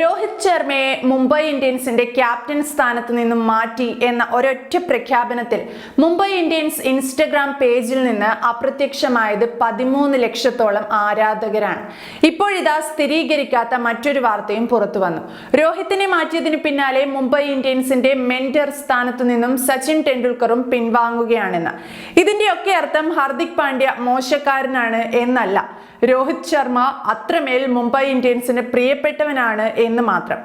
രോഹിത് ശർമ്മയെ മുംബൈ ഇന്ത്യൻസിന്റെ ക്യാപ്റ്റൻ സ്ഥാനത്ത് നിന്നും മാറ്റി എന്ന ഒരൊറ്റ പ്രഖ്യാപനത്തിൽ മുംബൈ ഇന്ത്യൻസ് ഇൻസ്റ്റഗ്രാം പേജിൽ നിന്ന് അപ്രത്യക്ഷമായത് പതിമൂന്ന് ലക്ഷത്തോളം ആരാധകരാണ്. ഇപ്പോഴിതാ സ്ഥിരീകരിക്കാത്ത മറ്റൊരു വാർത്തയും പുറത്തു വന്നു. രോഹിത്തിനെ മാറ്റിയതിന് പിന്നാലെ മുംബൈ ഇന്ത്യൻസിന്റെ മെന്റർ സ്ഥാനത്തു നിന്നും സച്ചിൻ ടെണ്ടുൽക്കറും പിൻവാങ്ങുകയാണെന്ന്. ഇതിന്റെയൊക്കെ അർത്ഥം ഹാർദിക് പാണ്ഡ്യ മോശക്കാരനാണ് എന്നല്ല. രോഹിത് ശർമ്മ അത്രമേൽ മുംബൈ ഇന്ത്യൻസിന് പ്രിയപ്പെട്ടവനാണ് എന്ന് മാത്രം.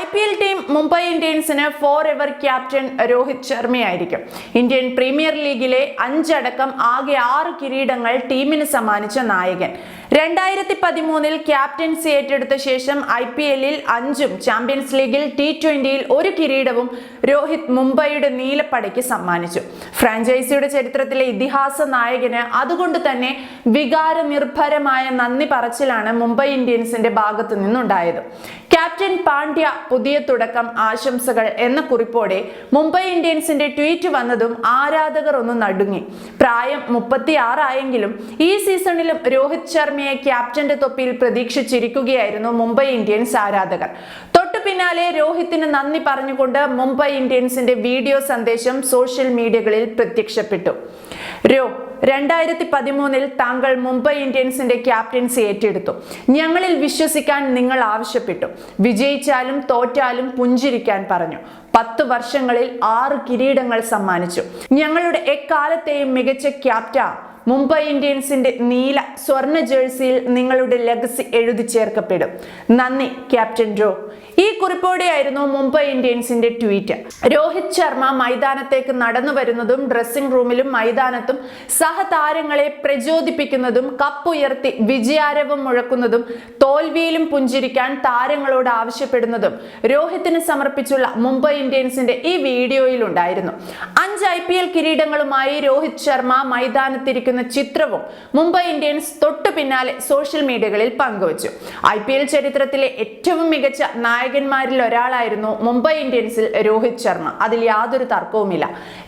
I P L team Mumbai ഇന്ത്യൻസിന് forever captain Rohit ശർമ്മയായിരിക്കും. ഇന്ത്യൻ പ്രീമിയർ ലീഗിലെ അഞ്ചടക്കം ആകെ ആറ് കിരീടങ്ങൾ ടീമിന് സമ്മാനിച്ച നായകൻ. രണ്ടായിരത്തി പതിമൂന്നിൽ ക്യാപ്റ്റൻസി ഏറ്റെടുത്ത ശേഷം ഐ പി എല്ലിൽ അഞ്ചും ചാമ്പ്യൻസ് ലീഗിൽ ടി ട്വന്റിയിൽ ഒരു കിരീടവും രോഹിത് മുംബൈയുടെ നീലപ്പടയ്ക്ക് സമ്മാനിച്ചു. ഫ്രാഞ്ചൈസിയുടെ ചരിത്രത്തിലെ ഇതിഹാസ നായകന് അതുകൊണ്ട് തന്നെ വികാരനിർഭരമായ നന്ദി പറച്ചിലാണ് മുംബൈ ഇന്ത്യൻസിന്റെ ഭാഗത്തു നിന്നുണ്ടായത്. ക്യാപ്റ്റൻ പാണ്ഡ്യ പുതിയ തുടക്കം ആശംസകൾ എന്ന കുറിപ്പോടെ മുംബൈ ഇന്ത്യൻസിന്റെ ട്വീറ്റ് വന്നതും ആരാധകർ ഒന്ന് നടുങ്ങി. പ്രായം മുപ്പത്തിയാറായെങ്കിലും ഈ സീസണിലും രോഹിത് ശർമ്മയെ ക്യാപ്റ്റന്റെ തൊപ്പിയിൽ പ്രതീക്ഷിച്ചിരിക്കുകയായിരുന്നു മുംബൈ ഇന്ത്യൻസ് ആരാധകർ. തൊട്ടു പിന്നാലെ രോഹിത്തിന് നന്ദി പറഞ്ഞുകൊണ്ട് മുംബൈ ഇന്ത്യൻസിന്റെ വീഡിയോ സന്ദേശം സോഷ്യൽ മീഡിയകളിൽ പ്രത്യക്ഷപ്പെട്ടു. രോ രണ്ടായിരത്തി പതിമൂന്നിൽ താങ്കൾ മുംബൈ ഇന്ത്യൻസിന്റെ ക്യാപ്റ്റൻസി ഏറ്റെടുത്തു. ഞങ്ങളിൽ വിശ്വസിക്കാൻ നിങ്ങൾ ആവശ്യപ്പെട്ടു. വിജയിച്ചാലും തോറ്റാലും പുഞ്ചിരിക്കാൻ പറഞ്ഞു. പത്ത് വർഷങ്ങളിൽ ആറ് കിരീടങ്ങൾ സമ്മാനിച്ചു. ഞങ്ങളുടെ എക്കാലത്തെയും മികച്ച ക്യാപ്റ്റ മുംബൈ ഇന്ത്യൻസിന്റെ നീല സ്വർണ ജേഴ്സിയിൽ നിങ്ങളുടെ ലെഗസി എഴുതി ചേർക്കപ്പെടും. നന്ദി ക്യാപ്റ്റൻ ജോ ഈ കുറിപ്പോടെയായിരുന്നു മുംബൈ ഇന്ത്യൻസിന്റെ ട്വീറ്റ്. രോഹിത് ശർമ്മ മൈതാനത്തേക്ക് നടന്നു വരുന്നതും ഡ്രസ്സിംഗ് റൂമിലും മൈതാനത്തും സഹതാരങ്ങളെ പ്രചോദിപ്പിക്കുന്നതും കപ്പുയർത്തി വിജയാരവം മുഴക്കുന്നതും തോൽവിയിലും പുഞ്ചിരിക്കാൻ താരങ്ങളോട് ആവശ്യപ്പെടുന്നതും രോഹിത്തിന് സമർപ്പിച്ചുള്ള മുംബൈ ഇന്ത്യൻസിന്റെ ഈ വീഡിയോയിലുണ്ടായിരുന്നു അഞ്ച് ഐ പി എൽ കിരീടങ്ങളുമായി രോഹിത് ശർമ്മ മൈതാനത്തിരിക്കുന്ന ചിത്രവും മുംബൈ ഇന്ത്യൻസ് തൊട്ടു പിന്നാലെ സോഷ്യൽ മീഡിയകളിൽ പങ്കുവച്ചു. ഐ ചരിത്രത്തിലെ ഏറ്റവും മികച്ച നായകന്മാരിൽ ഒരാളായിരുന്നു മുംബൈ ഇന്ത്യൻസിൽ രോഹിത് ശർമ്മ. അതിൽ യാതൊരു തർക്കവുമില്ല.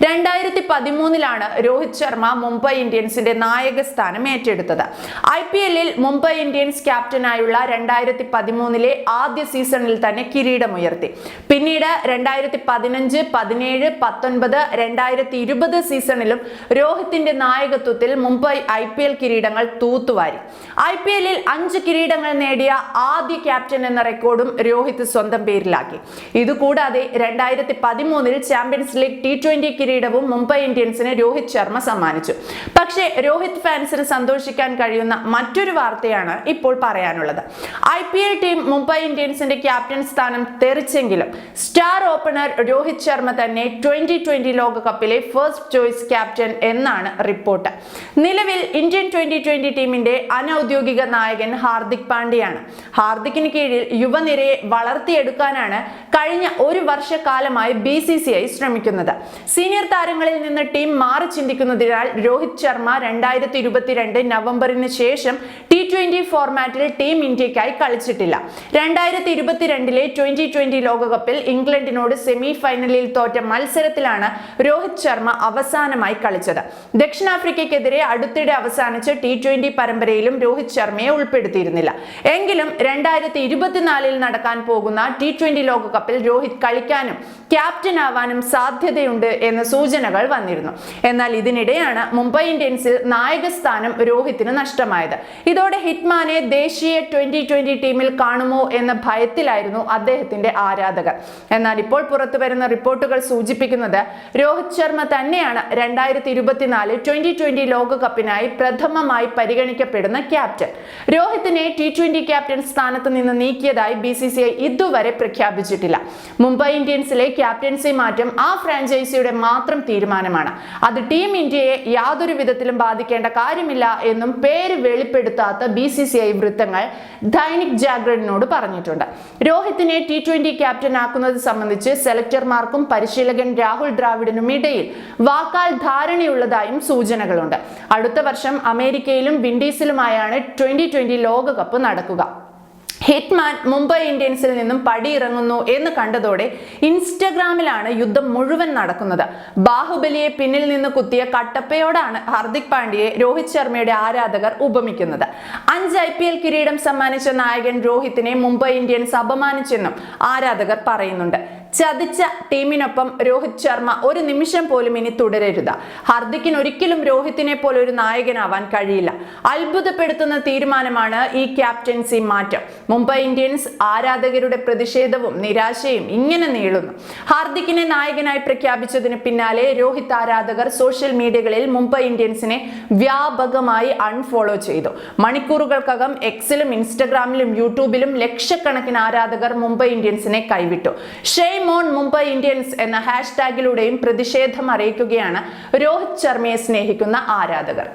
രണ്ടായിരത്തി പതിമൂന്നിലാണ് രോഹിത് ശർമ്മ മുംബൈ ഇന്ത്യൻസിന്റെ നായക സ്ഥാനം ഏറ്റെടുത്തത്. ഐ പി എല്ലിൽ മുംബൈ ഇന്ത്യൻസ് ക്യാപ്റ്റനായുള്ള രണ്ടായിരത്തി പതിമൂന്നിലെ ആദ്യ സീസണിൽ തന്നെ കിരീടമുയർത്തി. പിന്നീട് രണ്ടായിരത്തി പതിനഞ്ച് പതിനേഴ് പത്തൊൻപത് രണ്ടായിരത്തി ഇരുപത് സീസണിലും രോഹിത്തിന്റെ നായകത്വത്തിൽ മുംബൈ ഐ പി എൽ കിരീടങ്ങൾ തൂത്തുവാരി. ഐ പി എല്ലിൽ അഞ്ച് കിരീടങ്ങൾ നേടിയ ആദ്യ ക്യാപ്റ്റൻ എന്ന റെക്കോർഡും രോഹിത് സ്വന്തം പേരിലാക്കി. ഇതുകൂടാതെ രണ്ടായിരത്തി പതിമൂന്നിൽ ചാമ്പ്യൻസ് ലീഗ് ടി ട്വന്റി കിരീടവും മുംബൈ ഇന്ത്യൻസിന് രോഹിത് ശർമ്മ സമ്മാനിച്ചു. പക്ഷേ രോഹിത് ഫാൻസിന് സന്തോഷിക്കാൻ കഴിയുന്ന മറ്റൊരു വാർത്തയാണ് ഇപ്പോൾ പറയാനുള്ളത്. I P L team Mumbai ഇന്ത്യൻസിന്റെ captain സ്ഥാനം തെറിച്ചെങ്കിലും സ്റ്റാർ ഓപ്പണർ രോഹിത് ശർമ്മ തന്നെ ട്വന്റി ട്വന്റി ലോകകപ്പിലെ ഫസ്റ്റ് ചോയ്സ് ക്യാപ്റ്റൻ എന്നാണ് റിപ്പോർട്ട്. നിലവിൽ ഇന്ത്യൻ ട്വന്റി ട്വന്റി ടീമിന്റെ അനൌദ്യോഗിക നായകൻ ഹാർദിക് പാണ്ഡ്യയാണ്. ഹാർദിക്കിന് കീഴിൽ യുവനിരയെ വളർത്തിയെടുക്കാനാണ് കഴിഞ്ഞ ഒരു വർഷക്കാലമായി ബി സി സി ഐ ശ്രമിക്കുന്നത്. സീനിയർ താരങ്ങളിൽ നിന്ന് ടീം മാറി ചിന്തിക്കുന്നതിനാൽ രോഹിത് ശർമ്മ രണ്ടായിരത്തി ഇരുപത്തിരണ്ട് നവംബറിന് ശേഷം ടി ട്വന്റി ഫോർമാറ്റിൽ ടീം ഇന്ത്യക്കായി കളിച്ചിട്ടില്ല. രണ്ടായിരത്തി ഇരുപത്തിരണ്ടിലെ ട്വന്റി ട്വന്റി ലോകകപ്പിൽ ഇംഗ്ലണ്ടിനോട് സെമി ഫൈനലിൽ തോറ്റ മത്സരത്തിലാണ് രോഹിത് ശർമ്മ അവസാനമായി കളിച്ചത്. ദക്ഷിണാഫ്രിക്കയ്ക്കെതിരെ അടുത്തിടെ അവസാനിച്ച ടി ട്വന്റി പരമ്പരയിലും രോഹിത് ശർമ്മയെ ഉൾപ്പെടുത്തിയിരുന്നില്ല. എങ്കിലും രണ്ടായിരത്തി ഇരുപത്തിനാലിൽ നടക്കാൻ പോകുന്ന ടി ട്വന്റി ലോകകപ്പിൽ രോഹിത് കളിക്കാനും ക്യാപ്റ്റൻ ആവാനും സാധ്യതയുണ്ട് എന്ന സൂചനകൾ വന്നിരുന്നു. എന്നാൽ ഇതിനിടെയാണ് മുംബൈ ഇന്ത്യൻസിൽ നായക സ്ഥാനം രോഹിത്തിന് നഷ്ടമായത്. ഇതോടെ ഹിറ്റ്മാനെ ദേശീയ ട്വന്റി ട്വന്റി ടീമിൽ കാണുമോ എന്ന ഭയത്തിലായിരുന്നു അദ്ദേഹത്തിന്റെ ആരാധകർ. എന്നാൽ ഇപ്പോൾ പുറത്തു വരുന്ന റിപ്പോർട്ടുകൾ സൂചിപ്പിക്കുന്നത് രോഹിത് ശർമ്മ തന്നെയാണ് രണ്ടായിരത്തി ഇരുപത്തിനാല് ട്വന്റി ട്വന്റി ലോകകപ്പിനായി പ്രഥമമായി പരിഗണിക്കപ്പെടുന്ന ക്യാപ്റ്റൻ രോഹിത്തിനെ ടി ട്വന്റി ക്യാപ്റ്റൻ സ്ഥാനത്ത് നിന്ന് നീക്കിയതായി ബി സി സി ഐ ഇതുവരെ പ്രഖ്യാപിച്ചിട്ടില്ല. മുംബൈ ഇന്ത്യൻസിലെ ക്യാപ്റ്റൻസി മാറ്റം ആ ഫ്രാഞ്ചൈസിയുടെ മാത്രം തീരുമാനമാണ്. അത് ടീം ഇന്ത്യയെ യാതൊരു വിധത്തിലും ബാധിക്കേണ്ട കാര്യമില്ല എന്നും പേര് വെളിപ്പെടുത്താത്ത ബി സി സി ഐ വൃത്തങ്ങൾ ദൈനിക് ജാഗ്രനോട് പറഞ്ഞിട്ടുണ്ട്. രോഹിത്തിനെ ടി ട്വന്റി ക്യാപ്റ്റൻ ആക്കുന്നത് സംബന്ധിച്ച് സെലക്ടർമാർക്കും പരിശീലകൻ രാഹുൽ ദ്രാവിഡിനും ഇടയിൽ വാക്കാൽ ധാരണയുള്ളതായും സൂചനകളുണ്ട്. അടുത്ത വർഷം അമേരിക്കയിലും വിൻഡീസിലുമായാണ് ട്വന്റി ട്വന്റി ലോകകപ്പ് നടക്കുക. ഹിറ്റ്മാൻ മുംബൈ ഇന്ത്യൻസിൽ നിന്നും പടിയിറങ്ങുന്നു എന്ന് കണ്ടതോടെ ഇൻസ്റ്റഗ്രാമിലാണ് യുദ്ധം മുഴുവൻ നടക്കുന്നത്. ബാഹുബലിയെ പിന്നിൽ നിന്ന് കുത്തിയ കട്ടപ്പയോടാണ് ഹാർദിക് പാണ്ഡ്യയെ രോഹിത് ശർമ്മയുടെ ആരാധകർ ഉപമിക്കുന്നത്. അഞ്ച് ഐ പി എൽ കിരീടം സമ്മാനിച്ച നായകൻ രോഹിത്തിനെ മുംബൈ ഇന്ത്യൻസ് അപമാനിച്ചെന്നും ആരാധകർ പറയുന്നുണ്ട്. ചതിച്ച ടീമിനൊപ്പം രോഹിത് ശർമ്മ ഒരു നിമിഷം പോലും ഇനി തുടരരുത്. ഹാർദിക്കിന് ഒരിക്കലും രോഹിത്തിനെ പോലെ ഒരു നായകനാവാൻ കഴിയില്ല. അത്ഭുതപ്പെടുത്തുന്ന തീരുമാനമാണ് ഈ ക്യാപ്റ്റൻസി മാറ്റം. മുംബൈ ഇന്ത്യൻസ് ആരാധകരുടെ പ്രതിഷേധവും നിരാശയും ഇങ്ങനെ നീളുന്നു. ഹാർദിക്കിനെ നായകനായി പ്രഖ്യാപിച്ചതിന് പിന്നാലെ രോഹിത് ആരാധകർ സോഷ്യൽ മീഡിയകളിൽ മുംബൈ ഇന്ത്യൻസിനെ വ്യാപകമായി അൺഫോളോ ചെയ്തു. മണിക്കൂറുകൾക്കകം എക്സിലും ഇൻസ്റ്റഗ്രാമിലും യൂട്യൂബിലും ലക്ഷക്കണക്കിന് ആരാധകർ മുംബൈ ഇന്ത്യൻസിനെ കൈവിട്ടു. ഷെയ്മോൺ മുംബൈ ഇന്ത്യൻസ് എന്ന ഹാഷ്ടാഗിലൂടെയും പ്രതിഷേധം അറിയിക്കുകയാണ് രോഹിത് ശർമ്മയെ സ്നേഹിക്കുന്ന ആരാധകർ.